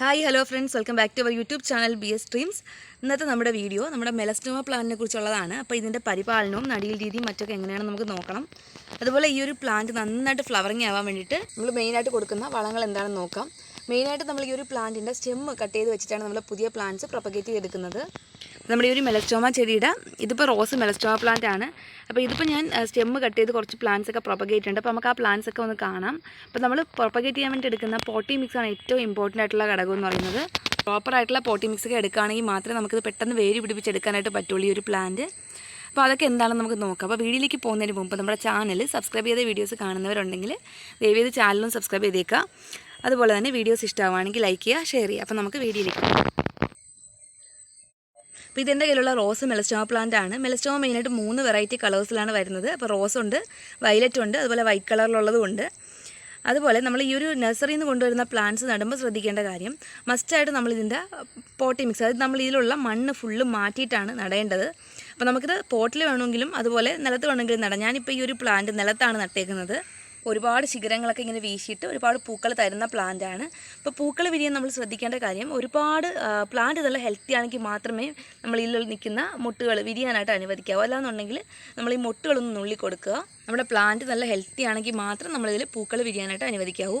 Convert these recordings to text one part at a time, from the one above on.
Hi hello friends welcome back to our YouTube channel B S streams ഇന്നത്തെ നമ്മുടെ video നമ്മുടെ Melastoma പ്ലാന്റിനെ കുറിച്ചുള്ളതാണ്. അപ്പോൾ ഇതിന്റെ പരിപാലനവും നടിയിൽ രീതിയും മറ്റൊക്കെ എങ്ങനെയാണെന്ന് നമുക്ക് നോക്കണം. അതുപോലെ ഈ ഒരു പ്ലാന്റ് നന്നായിട്ട് ഫ്ലവറിങ് ആവാൻ വേണ്ടിയിട്ട് നമ്മൾ മെയിനായിട്ട് കൊടുക്കുന്ന വളങ്ങൾ എന്താണെന്ന് നോക്കാം. മെയിനായിട്ട് നമ്മൾ ഈ ഒരു പ്ലാന്റിന്റെ സ്റ്റെം കട്ട് ചെയ്ത് വെച്ചിട്ടാണ് നമ്മൾ പുതിയ പ്ലാന്റ്സ് പ്രൊപ്പഗേറ്റ് ചെയ്തെടുക്കുന്നത്. നമ്മുടെ ഈ ഒരു മെലസ്റ്റോമ ചെടിയുടെ ഇതിപ്പോൾ റോസ് മെലസ്റ്റോമ പ്ലാന്റ് ആണ്. അപ്പോൾ ഇതിപ്പോൾ ഞാൻ സ്റ്റെമ്മ് കട്ട് ചെയ്ത് കുറച്ച് പ്ലാന്റ്സ് ഒക്കെ പ്രൊപ്പഗേറ്റ് ഉണ്ട് അപ്പോൾ നമുക്ക് ആ പ്ലാന്റ്സ് ഒക്കെ ഒന്ന് കാണാം. അപ്പോൾ നമ്മൾ പ്രൊപ്പഗേറ്റ് ചെയ്യാൻ വേണ്ടി എടുക്കുന്ന പോട്ടി മിക്സ് ആണ് ഏറ്റവും ഇമ്പോർട്ടന്റ് ആയിട്ടുള്ള ഘടകം എന്ന് പറയുന്നത്. പ്രോപ്പർ ആയിട്ടുള്ള പോട്ടി മിക്സ് ഒക്കെ എടുക്കുകയാണെങ്കിൽ മാത്രമേ നമുക്കിത് പെട്ടെന്ന് വേര് പിടിപ്പിച്ചെടുക്കാനായിട്ട് പറ്റുള്ളൂ ഈ ഒരു പ്ലാന്റ് അപ്പോൾ അതൊക്കെ എന്താണെന്ന് നമുക്ക് നോക്കാം. അപ്പോൾ വീഡിയോയിലേക്ക് പോകുന്നതിന് മുമ്പ് നമ്മുടെ ചാനൽ സബ്സ്ക്രൈബ് ചെയ്ത വീഡിയോസ് കാണുന്നവരുണ്ടെങ്കിൽ ദയവേത് ചാനലും സബ്സ്ക്രൈബ് ചെയ്തേക്കുക. അതുപോലെ തന്നെ വീഡിയോസ് ഇഷ്ടമാവുകയാണെങ്കിൽ ലൈക്ക് ചെയ്യുക ഷെയർ ചെയ്യുക. അപ്പോൾ നമുക്ക് വീഡിയോയിലേക്ക് അപ്പോൾ ഇതെന്റെ കയ്യിലുള്ള റോസ് മെലസ്റ്റോമ പ്ലാന്റ് ആണ്. മെലസ്റ്റോമ മെയിനായിട്ട് മൂന്ന് വെറൈറ്റി കളേഴ്സിലാണ് വരുന്നത്. അപ്പോൾ റോസ് ഉണ്ട് വയലറ്റ് ഉണ്ട് അതുപോലെ വൈറ്റ് കളറിലുള്ളതും ഉണ്ട്. അതുപോലെ നമ്മൾ ഈ ഒരു നഴ്സറിയിൽ നിന്ന് കൊണ്ടുവരുന്ന പ്ലാന്റ്സ് നടുമ്പോൾ ശ്രദ്ധിക്കേണ്ട കാര്യം മസ്റ്റായിട്ട് നമ്മൾ ഇതിന്റെ പോട്ടി മിക്സ് അതായത് നമ്മൾ ഇതിലുള്ള മണ്ണ് ഫുള്ള് മാറ്റിയിട്ടാണ് നടേണ്ടത്. അപ്പോൾ നമുക്കിത് പോട്ടിൽ വേണമെങ്കിലും അതുപോലെ നിലത്ത് വേണമെങ്കിലും നടാം. ഞാനിപ്പോൾ ഈ ഒരു പ്ലാന്റ് നിലത്താണ് നട്ടേക്കുന്നത്. ഒരുപാട് ശിഖരങ്ങളൊക്കെ ഇങ്ങനെ വീശിയിട്ട് ഒരുപാട് പൂക്കൾ തരുന്ന പ്ലാന്റ് ആണ്. അപ്പോൾ പൂക്കൾ വിരിയാൻ നമ്മൾ ശ്രദ്ധിക്കേണ്ട കാര്യം ഒരുപാട് പ്ലാന്റ് നല്ല ഹെൽത്തി ആണെങ്കിൽ മാത്രമേ നമ്മൾ ഇതിൽ നിൽക്കുന്ന മുട്ടുകൾ വിരിയാനായിട്ട് അനുവദിക്കാവൂ. അല്ലാന്നുണ്ടെങ്കിൽ നമ്മൾ ഈ മുട്ടുകളൊന്ന് നുള്ളി കൊടുക്കുക. നമ്മുടെ പ്ലാന്റ് നല്ല ഹെൽത്തി ആണെങ്കിൽ മാത്രം നമ്മളിതിൽ പൂക്കൾ വിരിയാനായിട്ട് അനുവദിക്കാവൂ.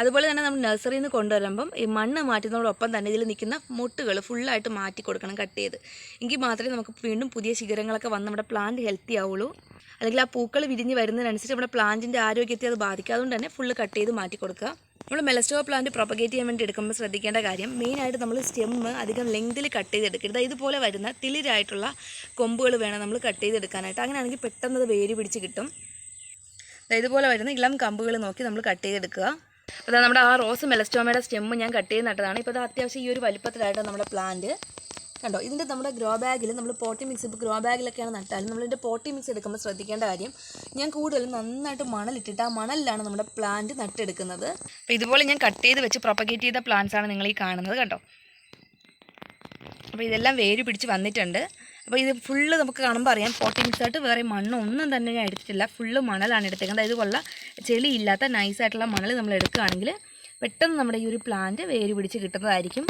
അതുപോലെ തന്നെ നമ്മൾ നഴ്സറിയിൽ നിന്ന് കൊണ്ടുവരുമ്പം ഈ മണ്ണ് മാറ്റുന്നതോടൊപ്പം തന്നെ ഇതിൽ നിൽക്കുന്ന മുട്ടുകൾ ഫുള്ളായിട്ട് മാറ്റി കൊടുക്കണം കട്ട് ചെയ്ത്. എങ്കിൽ മാത്രമേ നമുക്ക് വീണ്ടും പുതിയ ശിഖരങ്ങളൊക്കെ വന്ന് നമ്മുടെ പ്ലാന്റ് ഹെൽത്തി ആവുള്ളൂ. അല്ലെങ്കിൽ ആ പൂക്കൾ വിരിഞ്ഞ് വരുന്നതിനനുസരിച്ച് നമ്മുടെ പ്ലാന്റിന്റെ ആരോഗ്യത്തെ അത് ബാധിക്കാതുകൊണ്ട് തന്നെ ഫുള്ള് കട്ട് ചെയ്ത് മാറ്റി കൊടുക്കുക. നമ്മൾ മെലസ്റ്റോ പ്ലാന്റ് പ്രൊപ്പഗേറ്റ് ചെയ്യാൻ വേണ്ടി എടുക്കുമ്പോൾ ശ്രദ്ധിക്കേണ്ട കാര്യം മെയിനായിട്ട് നമ്മൾ സ്റ്റെം അധികം ലെങ്തിൽ കട്ട് ചെയ്തെടുക്കരുത്. ഇതുപോലെ വരുന്ന തിളിരായിട്ടുള്ള കൊമ്പുകൾ വേണം നമ്മൾ കട്ട് ചെയ്തെടുക്കാനായിട്ട്. അങ്ങനെയാണെങ്കിൽ പെട്ടെന്ന് അത് വേര് പിടിച്ച് കിട്ടും. ഇതുപോലെ വരുന്ന ഇളം കമ്പുകൾ നോക്കി നമ്മൾ കട്ട് ചെയ്തെടുക്കുക. അപ്പോൾ നമ്മുടെ ആ റോസ് മെലസ്റ്റോമയുടെ സ്റ്റെമ്മ് ഞാൻ കട്ട് ചെയ്ത് നട്ടതാണ്. ഇപ്പോൾ അത് അത്യാവശ്യം ഈ ഒരു വലിപ്പത്തിലായിട്ട് നമ്മുടെ പ്ലാന്റ് കണ്ടോ? ഇതിന്റെ നമ്മുടെ ഗ്രോ ബാഗിൽ നമ്മൾ പോട്ടി മിക്സ് ഇപ്പോൾ ഗ്രോ ബാഗിലൊക്കെയാണ് നട്ടാലും നമ്മളിതിന്റെ പോട്ടി മിക്സ് എടുക്കുമ്പോൾ ശ്രദ്ധിക്കേണ്ട കാര്യം ഞാൻ കൂടുതലും നന്നായിട്ട് മണലിട്ടിട്ട് ആ മണലിലാണ് നമ്മുടെ പ്ലാന്റ് നട്ടെടുക്കുന്നത്. അപ്പോൾ ഇതുപോലെ ഞാൻ കട്ട് ചെയ്ത് വെച്ച് പ്രൊപ്പഗേറ്റ് ചെയ്ത പ്ലാന്റ്സ് ആണ് നിങ്ങൾ ഈ കാണുന്നത് കേട്ടോ അപ്പോൾ ഇതെല്ലാം വേര് പിടിച്ച് വന്നിട്ടുണ്ട്. അപ്പോൾ ഇത് ഫുള്ള് നമുക്ക് കാണുമ്പോൾ അറിയാം. പോട്ടി മിക്സ് ആയിട്ട് വേറെ മണ്ണൊന്നും തന്നെ ഞാൻ എടുത്തിട്ടില്ല. ഫുള്ള് മണലാണ് എടുത്തേക്കുന്നത്. ഇതുപോലുള്ള ചെളിയില്ലാത്ത നൈസായിട്ടുള്ള മണൽ നമ്മൾ എടുക്കുകയാണെങ്കിൽ പെട്ടെന്ന് നമ്മുടെ ഈ ഒരു പ്ലാന്റ് വേര് പിടിച്ച് കിട്ടുന്നതായിരിക്കും.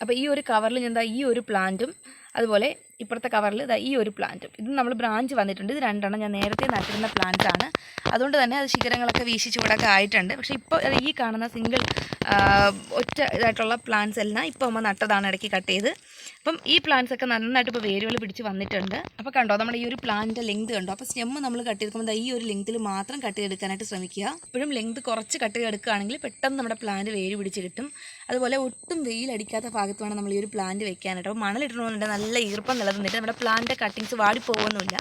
അപ്പോൾ ഈ ഒരു കവറിൽ ഞാൻ ഈ ഒരു പ്ലാന്റും അതുപോലെ ഇപ്പുറത്തെ കവറിൽ ഇതാ ഈ ഒരു പ്ലാന്റും ഇത് നമ്മൾ ബ്രാഞ്ച് വന്നിട്ടുണ്ട്. ഇത് രണ്ടെണ്ണം ഞാൻ നേരത്തെ നട്ടിരുന്ന പ്ലാന്റ് ആണ്. അതുകൊണ്ട് തന്നെ അത് ശിഖരങ്ങളൊക്കെ വീശി ചൂടൊക്കെ ആയിട്ടുണ്ട്. പക്ഷേ ഇപ്പോൾ ഈ കാണുന്ന സിംഗിൾ ഒറ്റ ഇതായിട്ടുള്ള പ്ലാന്റ്സ് എല്ലാം ഇപ്പോൾ നമ്മൾ നട്ടതാണ് ഇടയ്ക്ക് കട്ട് ചെയ്ത്. അപ്പം ഈ പ്ലാന്റ്സ് ഒക്കെ നന്നായിട്ട് ഇപ്പോൾ വേരുകൾ പിടിച്ച് വന്നിട്ടുണ്ട്. അപ്പോൾ കണ്ടോ നമ്മുടെ ഈ ഒരു പ്ലാന്റിന്റെ ലെങ്ത് കണ്ടോ? അപ്പോൾ സ്റ്റെമ്മ് നമ്മൾ കട്ട് ചെയ്തെടുക്കുമ്പോൾ ഈ ഒരു ലെങ്ത്തിൽ മാത്രം കട്ട് ചെയ്തെടുക്കാനായിട്ട് ശ്രമിക്കുക. ഇപ്പോഴും ലെങ്ത് കുറച്ച് കട്ട് ചെയ്തെടുക്കുകയാണെങ്കിൽ പെട്ടെന്ന് നമ്മുടെ പ്ലാന്റ് വേര് പിടിച്ച് കിട്ടും. അതുപോലെ ഒട്ടും വെയിലടിക്കാത്ത ഭാഗത്ത് വേണം നമ്മൾ ഈ ഒരു പ്ലാന്റ് വെക്കാനായിട്ട്. അപ്പോൾ മണലിട്ടണമെന്നുണ്ടെങ്കിൽ നല്ല ഈർപ്പം നിലനിന്നിട്ട് നമ്മുടെ പ്ലാന്റിന്റെ കട്ടിങ്സ് വാടിപ്പോകുന്നില്ല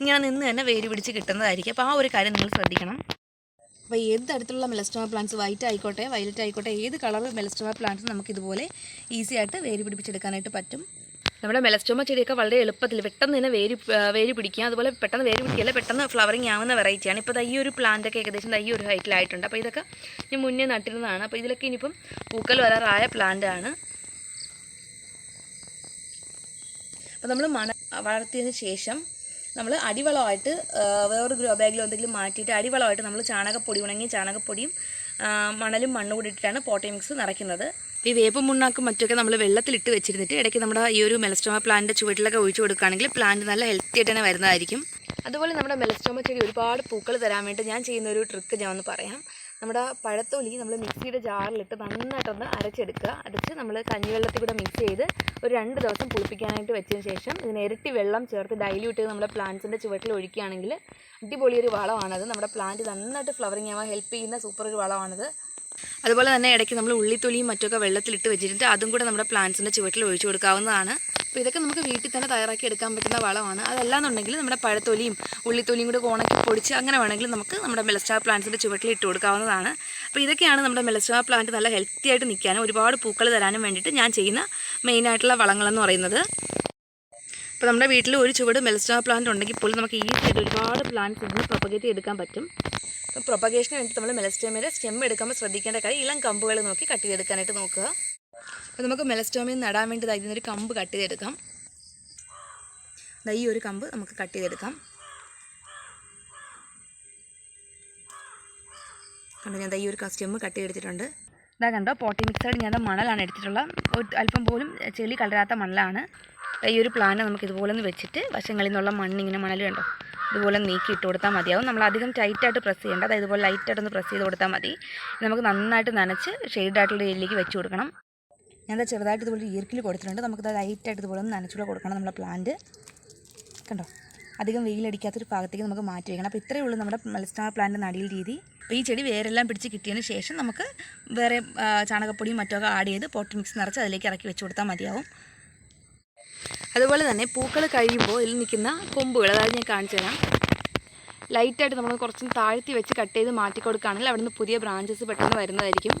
ഇങ്ങനെ നിന്ന് തന്നെ വേര് പിടിച്ച് കിട്ടുന്നതായിരിക്കും. അപ്പോൾ ആ ഒരു കാര്യം നിങ്ങൾ ശ്രദ്ധിക്കണം. അപ്പോൾ ഏത് തരത്തിലുള്ള മെലസ്റ്റോമ പ്ലാന്റ്സ് വൈറ്റ് ആയിക്കോട്ടെ വയലറ്റ് ആയിക്കോട്ടെ ഏത് കളർ മെലസ്റ്റോമ പ്ലാന്റ്സ് നമുക്ക് ഇതുപോലെ ഈസി ആയിട്ട് വേര് പിടിപ്പിച്ചെടുക്കാനായിട്ട് പറ്റും. നമ്മുടെ മെലസ്റ്റോമ ചെടിയൊക്കെ വളരെ എളുപ്പത്തിൽ പെട്ടെന്ന് തന്നെ വേര് വേര് പിടിക്കുക. അതുപോലെ പെട്ടെന്ന് വേര് പിടിക്കില്ല പെട്ടെന്ന് ഫ്ലവറിങ് ആവുന്ന വെറൈറ്റിയാണ് ഇപ്പോൾ ഈ ഒരു പ്ലാന്റൊക്കെ ഏകദേശം ഈ ഒരു ഹൈറ്റിലായിട്ടുണ്ട് അപ്പോൾ ഇതൊക്കെ ഞാൻ മുന്നേ നട്ടിരുന്നതാണ്. അപ്പോൾ ഇതിലൊക്കെ ഇനിയിപ്പം പൂക്കൾ വരാറായ പ്ലാന്റ് ആണ് അപ്പോൾ നമ്മൾ മണ വളർത്തിയതിന് ശേഷം നമ്മൾ അടിവളമായിട്ട് വേറൊരു ഗ്രോ ബാഗിലോ എന്തെങ്കിലും മാറ്റിയിട്ട് അടിവളമായിട്ട് നമ്മൾ ചാണകപ്പൊടി ഉണങ്ങിയ ചാണകപ്പൊടിയും മണലും മണ്ണും കൂടി ഇട്ടിട്ടാണ് പോട്ടി മിക്സ് നിറയ്ക്കുന്നത് ഈ വേപ്പ് മുണ്ണാക്കും മറ്റൊക്കെ നമ്മൾ വെള്ളത്തിലിട്ട് വെച്ചിരുന്നിട്ട് ഇടയ്ക്ക് നമ്മുടെ ഈ ഒരു മെലസ്റ്റോമ പ്ലാന്റിന്റെ ചുവട്ടിലൊക്കെ ഒഴിച്ചു കൊടുക്കുകയാണെങ്കിൽ പ്ലാന്റ് നല്ല ഹെൽത്തി ആയിട്ട് തന്നെ വരുന്നതായിരിക്കും. അതുപോലെ നമ്മുടെ മെലസ്റ്റോമ ചെടി ഒരുപാട് പൂക്കൾ തരാൻ വേണ്ടി ഞാൻ ചെയ്യുന്ന ഒരു ട്രിക്ക് ഞാൻ ഒന്ന് പറയാം. നമ്മുടെ പഴത്തൊലി നമ്മൾ മിക്സിയുടെ ജാറിലിട്ട് നന്നായിട്ടൊന്ന് അരച്ചെടുക്കുക. അരച്ച് നമ്മൾ കഞ്ഞിവെള്ളത്തിൽ കൂടെ മിക്സ് ചെയ്ത് ഒരു രണ്ട് ദിവസം പുളിപ്പിക്കാനായിട്ട് വെച്ചതിന് ശേഷം ഇതിന് ഇരട്ടി വെള്ളം ചേർത്ത് ഡൈല്യൂട്ട് ചെയ്ത് നമ്മുടെ പ്ലാന്റ്സിന്റെ ചുവട്ടിൽ ഒഴിക്കുകയാണെങ്കിൽ അടിപൊളി ഒരു വളമാണത്. നമ്മുടെ പ്ലാന്റ് നന്നായിട്ട് ഫ്ലവറിങ് ആവാൻ ഹെൽപ്പ് ചെയ്യുന്ന സൂപ്പർ ഒരു വളമാണത്. അതുപോലെ തന്നെ ഇടയ്ക്ക് നമ്മൾ ഉള്ളിത്തൊലിയും മറ്റൊക്കെ വെള്ളത്തിലിട്ട് വെച്ചിട്ടുണ്ട്. അതും കൂടെ നമ്മുടെ പ്ലാന്റ്സിന്റെ ചുവട്ടിൽ ഒഴിച്ചു കൊടുക്കാവുന്നതാണ്. അപ്പോൾ ഇതൊക്കെ നമുക്ക് വീട്ടിൽ തന്നെ തയ്യാറാക്കി എടുക്കാൻ പറ്റുന്ന വളമാണ്. അതല്ലാന്നുണ്ടെങ്കിൽ നമ്മുടെ പഴത്തൊലിയും ഉള്ളിത്തൊലിയും കൂടെ ഉണക്കി പൊടിച്ച് അങ്ങനെ വേണമെങ്കിൽ നമുക്ക് നമ്മുടെ മെലസ്റ്റാർ പ്ലാന്റ്സിന്റെ ചുവട്ടിൽ ഇട്ട് കൊടുക്കാവുന്നതാണ്. അപ്പോൾ ഇതൊക്കെയാണ് നമ്മുടെ മെലസ്റ്റാർ പ്ലാന്റ് നല്ല ഹെൽത്തി ആയിട്ട് നിൽക്കാനും ഒരുപാട് പൂക്കൾ തരാനും വേണ്ടിയിട്ട് ഞാൻ ചെയ്യുന്ന മെയിനായിട്ടുള്ള വളങ്ങളെന്ന് പറയുന്നത്. അപ്പോൾ നമ്മുടെ വീട്ടിൽ ഒരു ചുവട് മെലസ്റ്റാർ പ്ലാന്റ് ഉണ്ടെങ്കിൽ പോലും നമുക്ക് ഈസി ആയിട്ട് ഒരുപാട് പ്ലാന്റ്സ് ഇതിന് പ്രൊപ്പഗേറ്റ് ചെയ്തെടുക്കാൻ പറ്റും. പ്രൊപ്പഗേഷന് വേണ്ടി നമ്മൾ മെലസ്റ്റേമിന്റെ സ്റ്റെം എടുക്കുമ്പോൾ ശ്രദ്ധിക്കേണ്ട കാര്യം ഇളം കമ്പുകൾ നോക്കി കട്ട് ചെയ്തെടുക്കാനായിട്ട് നോക്കുക. അപ്പോൾ നമുക്ക് മെലസ്റ്റോമിൽ നടാൻ വേണ്ടി ഇതിനൊരു കമ്പ് കട്ട് ചെയ്തെടുക്കാം. ഈ ഒരു കമ്പ് നമുക്ക് കട്ട് ചെയ്തെടുക്കാം. കണ്ടോ ഞാൻ ഈ ഒരു സ്റ്റെമ്മ് കട്ട് ചെയ്തെടുത്തിട്ടുണ്ട്. ഇതാ കണ്ടോ പോട്ടി മിക്സഡ് ഞാൻ മണലാണ് എടുത്തിട്ടുള്ളത് അല്പം പോലും ചെളി കലരാത്ത മണലാണ്. ഈ ഒരു പ്ലാന്റ് നമുക്ക് ഇതുപോലെ ഒന്ന് വെച്ചിട്ട് വശങ്ങളിൽ നിന്നുള്ള മണ്ണിങ്ങനെ മണൽ കണ്ടോ ഇതുപോലെ നീക്കി ഇട്ട് കൊടുത്താൽ മതിയാവും. നമ്മൾ അധികം ടൈറ്റായിട്ട് പ്രസ് ചെയ്യേണ്ട. അതായത് ഇതുപോലെ ലൈറ്റായിട്ടൊന്ന് പ്രസ് ചെയ്ത് കൊടുത്താൽ മതി. നമുക്ക് നന്നായിട്ട് നനച്ച് ഷെയ്ഡായിട്ടുള്ള ഏരിയയിലേക്ക് വെച്ച് കൊടുക്കണം. ഞാൻ ചെറുതായിട്ട് ഇതുപോലെ ഈർക്കിൽ കൊടുത്തിട്ടുണ്ട്. നമുക്കത് ലൈറ്റായിട്ട് ഇതുപോലെ ഒന്ന് നനച്ചുകൂടെ കൊടുക്കണം നമ്മുടെ പ്ലാന്റ് കണ്ടോ? അധികം വെയിലടിക്കാത്തൊരു ഭാഗത്തേക്ക് നമുക്ക് മാറ്റി വയ്ക്കണം അപ്പോൾ ഇത്രയേ ഉള്ളൂ നമ്മുടെ മത്സ്യ പ്ലാന്റ് നടിയിൽ രീതി. അപ്പോൾ ഈ ചെടി വേരെല്ലാം പിടിച്ച് കിട്ടിയതിന് ശേഷം നമുക്ക് വേറെ ചാണകപ്പൊടിയും മറ്റൊക്കെ ആഡ് ചെയ്ത് പോട്ട് മിക്സ് നിറച്ച് അതിലേക്ക് ഇറക്കി വെച്ച് കൊടുത്താൽ മതിയാവും. അതുപോലെ തന്നെ പൂക്കൾ കഴിയുമ്പോൾ ഇതിൽ നിൽക്കുന്ന കൊമ്പുകൾ അതായത് ഞാൻ കാണിച്ചു തരാം. ലൈറ്റായിട്ട് നമ്മൾ കുറച്ചും താഴ്ത്തി വെച്ച് കട്ട് ചെയ്ത് മാറ്റി കൊടുക്കുകയാണെങ്കിൽ അവിടുന്ന് പുതിയ ബ്രാഞ്ചസ് പെട്ടെന്ന് വരുന്നതായിരിക്കും.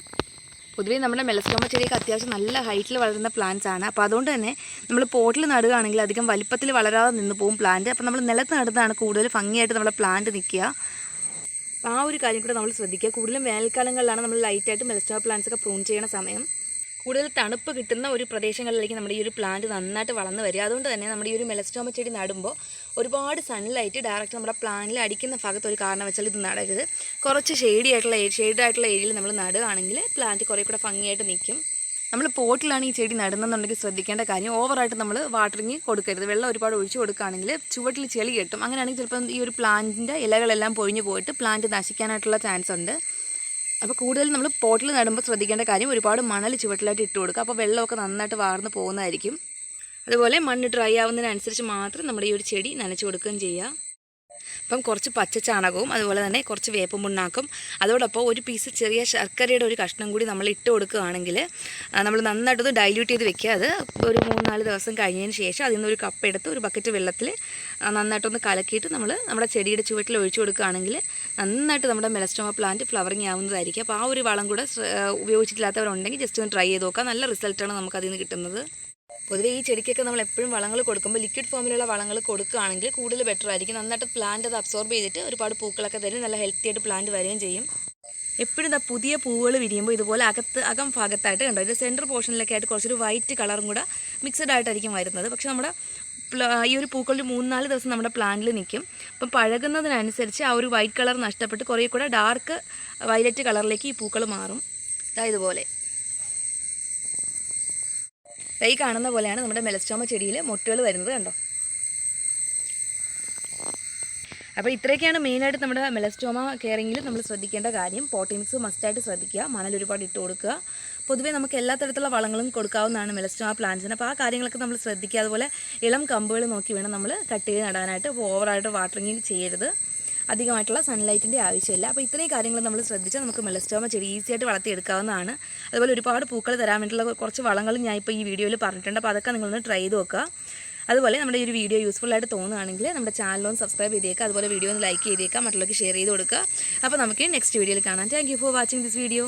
പൊതുവേ നമ്മുടെ മെലസ്കോമ ചെടിയൊക്കെ അത്യാവശ്യം നല്ല ഹൈറ്റിൽ വളരുന്ന പ്ലാന്റ്സ് ആണ്. അപ്പോൾ അതുകൊണ്ട് തന്നെ നമ്മൾ പോട്ടിൽ നടുകയാണെങ്കിൽ അധികം വലിപ്പത്തിൽ വളരാതെ നിന്ന് പോകും പ്ലാന്റ് അപ്പോൾ നമ്മൾ നിലത്ത് നടുന്നതാണ് കൂടുതൽ ഭംഗിയായിട്ട് നമ്മുടെ പ്ലാന്റ് നിൽക്കുക. ആ ഒരു കാര്യം കൂടെ നമ്മൾ ശ്രദ്ധിക്കുക. കൂടുതലും വേനൽക്കാലങ്ങളിലാണ് നമ്മൾ ലൈറ്റായിട്ട് മെലസ്റ്റോ പ്ലാന്റ്സ് ഒക്കെ പ്രൂൺ ചെയ്യണ സമയം. കൂടുതൽ തണുപ്പ് കിട്ടുന്ന ഒരു പ്രദേശങ്ങളിലേക്ക് നമ്മുടെ ഈ ഒരു പ്ലാന്റ് നന്നായിട്ട് വളർന്നു വരിക. അതുകൊണ്ട് തന്നെ നമ്മുടെ ഈ ഒരു മെലസ്റ്റോമ ചെടി നടുമ്പോൾ ഒരുപാട് സൺലൈറ്റ് ഡയറക്റ്റ് നമ്മുടെ പ്ലാന്റിൽ അടിക്കുന്ന ഭാഗത്ത് ഒരു കാരണം വെച്ചാൽ ഇത് നടരുത്. കുറച്ച് ഷെയ്ഡി ആയിട്ടുള്ള ഷെയ്ഡ് ആയിട്ടുള്ള ഏരിയയിൽ നമ്മൾ നടുകയാണെങ്കിൽ പ്ലാന്റ് കുറേ കൂടെ ഭംഗിയായിട്ട് നിൽക്കും നമ്മൾ പോട്ടിലാണ് ഈ ചെടി നടുന്നതെന്നുണ്ടെങ്കിൽ ശ്രദ്ധിക്കേണ്ട കാര്യം ഓവറായിട്ട് നമ്മൾ വാട്ടറിങ് കൊടുക്കരുത്. വെള്ളം ഒരുപാട് ഒഴിച്ചു കൊടുക്കുകയാണെങ്കിൽ ചുവട്ടിൽ ചെളി കെട്ടും. അങ്ങനെയാണെങ്കിൽ ചിലപ്പം ഈ ഒരു പ്ലാന്റിന്റെ ഇലകളെല്ലാം പൊഴിഞ്ഞു പോയിട്ട് പ്ലാന്റ് നശിക്കാനായിട്ടുള്ള ചാൻസ് ഉണ്ട്. അപ്പോൾ കൂടുതൽ നമ്മൾ പോട്ടിൽ നടുമ്പോൾ ശ്രദ്ധിക്കേണ്ട കാര്യം ഒരുപാട് മണൽ ചുവട്ടിലായിട്ട് ഇട്ട് കൊടുക്കുക. അപ്പോൾ വെള്ളമൊക്കെ നന്നായിട്ട് വാർന്ന് പോകുന്നതായിരിക്കും. അതുപോലെ മണ്ണ് ഡ്രൈ ആവുന്നതിനനുസരിച്ച് മാത്രം നമ്മുടെ ഈ ഒരു ചെടി നനച്ചു കൊടുക്കുകയും ചെയ്യുക അപ്പം കുറച്ച് പച്ച ചാണകവും അതുപോലെ തന്നെ കുറച്ച് വേപ്പും പുണ്ണാക്കും അതോടൊപ്പം ഒരു പീസ് ചെറിയ ശർക്കരയുടെ ഒരു കഷ്ണം കൂടി നമ്മൾ ഇട്ട് കൊടുക്കുകയാണെങ്കിൽ നമ്മൾ നന്നായിട്ടൊന്ന് ഡൈല്യൂട്ട് ചെയ്ത് വെക്കുക. അത് ഒരു മൂന്നാൽ ദിവസം കഴിഞ്ഞതിന് ശേഷം അതിൽ നിന്ന് ഒരു കപ്പ് എടുത്ത് ഒരു ബക്കറ്റ് വെള്ളത്തിൽ നന്നായിട്ടൊന്ന് കലക്കിയിട്ട് നമ്മൾ നമ്മുടെ ചെടിയുടെ ചുവട്ടിൽ ഒഴിച്ചു കൊടുക്കുകയാണെങ്കിൽ നന്നായിട്ട് നമ്മുടെ മെലസ്റ്റോമ പ്ലാന്റ് ഫ്ലവറിങ് ആവുന്നതായിരിക്കും. അപ്പോൾ ആ ഒരു വളം കൂടെ ഉപയോഗിച്ചിട്ടില്ലാത്തവരുണ്ടെങ്കിൽ ജസ്റ്റ് ഒന്ന് ട്രൈ ചെയ്ത് നോക്കാം നല്ല റിസൾട്ടാണ് നമുക്ക് അതിൽ നിന്ന് കിട്ടുന്നത്. പൊതുവേ ഈ ചെടിക്കൊക്കെ നമ്മൾ എപ്പോഴും വളങ്ങൾ കൊടുക്കുമ്പോൾ ലിക്വിഡ് ഫോമിലുള്ള വളങ്ങൾ കൊടുക്കുകയാണെങ്കിൽ കൂടുതൽ ബെറ്റർ ആയിരിക്കും. നന്നായിട്ട് പ്ലാന്റ് അത് അബ്സോർബ് ചെയ്തിട്ട് ഒരുപാട് പൂക്കളൊക്കെ തരും. നല്ല ഹെൽത്തി ആയിട്ട് പ്ലാന്റ് വരികയും ചെയ്യും. എപ്പോഴും ഇതാ പുതിയ പൂവുകൾ വിരിയുമ്പോൾ ഇതുപോലെ അകത്ത് അകം ഭാഗത്തായിട്ട് കണ്ടോ? ഇത് സെന്റർ പോർഷനിലൊക്കെ ആയിട്ട് കുറച്ചൊരു വൈറ്റ് കളറും കൂടെ മിക്സഡ് ആയിട്ടായിരിക്കും വരുന്നത്. പക്ഷേ നമ്മുടെ ഈ ഒരു പൂക്കൾ ഒരു മൂന്നാൽ ദിവസം നമ്മുടെ പ്ലാന്റിൽ നിൽക്കും അപ്പം പഴകുന്നതിനനുസരിച്ച് ആ ഒരു വൈറ്റ് കളർ നഷ്ടപ്പെട്ട് കുറേ കൂടെ ഡാർക്ക് വയലറ്റ് കളറിലേക്ക് ഈ പൂക്കൾ മാറും. ഇതാ ഇതുപോലെ. ഈ കാണുന്ന പോലെയാണ് നമ്മുടെ മെലസ്റ്റോമ ചെടിയിൽ മുട്ടുകൾ വരുന്നത് കണ്ടോ? അപ്പോൾ ഇത്രയൊക്കെയാണ് മെയിനായിട്ട് നമ്മുടെ മെലസ്റ്റോമ കെയറിങ്ങിൽ നമ്മൾ ശ്രദ്ധിക്കേണ്ട കാര്യം. പോട്ടിമിക്സ് മസ്റ്റായിട്ട് ശ്രദ്ധിക്കുക. മണൽ ഒരുപാട് ഇട്ട് കൊടുക്കുക. പൊതുവേ നമുക്ക് എല്ലാ തരത്തിലുള്ള വളങ്ങളും കൊടുക്കാവുന്നതാണ് മെലസ്റ്റോമ പ്ലാന്റ്സിന്. അപ്പോൾ ആ കാര്യങ്ങളൊക്കെ നമ്മൾ ശ്രദ്ധിക്കുക. അതുപോലെ ഇളം കമ്പുകൾ നോക്കി വേണം നമ്മൾ കട്ട് ചെയ്ത് നടാനായിട്ട്. ഓവറായിട്ട് വാട്ടറിങ് ചെയ്യരുത്. അധികമായിട്ടുള്ള സൺലൈറ്റിന്റെ ആവശ്യമില്ല. അപ്പോൾ ഇത്രയും കാര്യങ്ങൾ നമ്മൾ ശ്രദ്ധിച്ചാൽ നമുക്ക് മെലസ്റ്റോമ ചെടി ഈസി ആയിട്ട് വളർത്തിയെടുക്കാവുന്നതാണ്. അതുപോലെ ഒരുപാട് പൂക്കൾ തരാൻ വേണ്ടിയിട്ടുള്ള കുറച്ച് വളങ്ങളും ഞാൻ ഇപ്പോൾ ഈ വീഡിയോയിൽ പറഞ്ഞിട്ടുണ്ട്. അപ്പോൾ അതൊക്കെ നിങ്ങളൊന്ന് ട്രൈ ചെയ്ത് നോക്കുക. അതുപോലെ നമ്മുടെ ഈ ഒരു വീഡിയോ യൂസ്ഫുൾ ആയിട്ട് തോന്നുകയാണെങ്കിൽ നമ്മുടെ ചാനലൊന്ന് സബ്സ്ക്രൈബ് ചെയ്തേക്കുക. അതുപോലെ വീഡിയോ ഒന്ന് ലൈക്ക് ചെയ്തേക്കുക. മറ്റുള്ളവർക്ക് ഷെയർ ചെയ്ത് കൊടുക്കുക. അപ്പോൾ നമുക്ക് നെക്സ്റ്റ് വീഡിയോയിൽ കാണാം. Thank for watching this video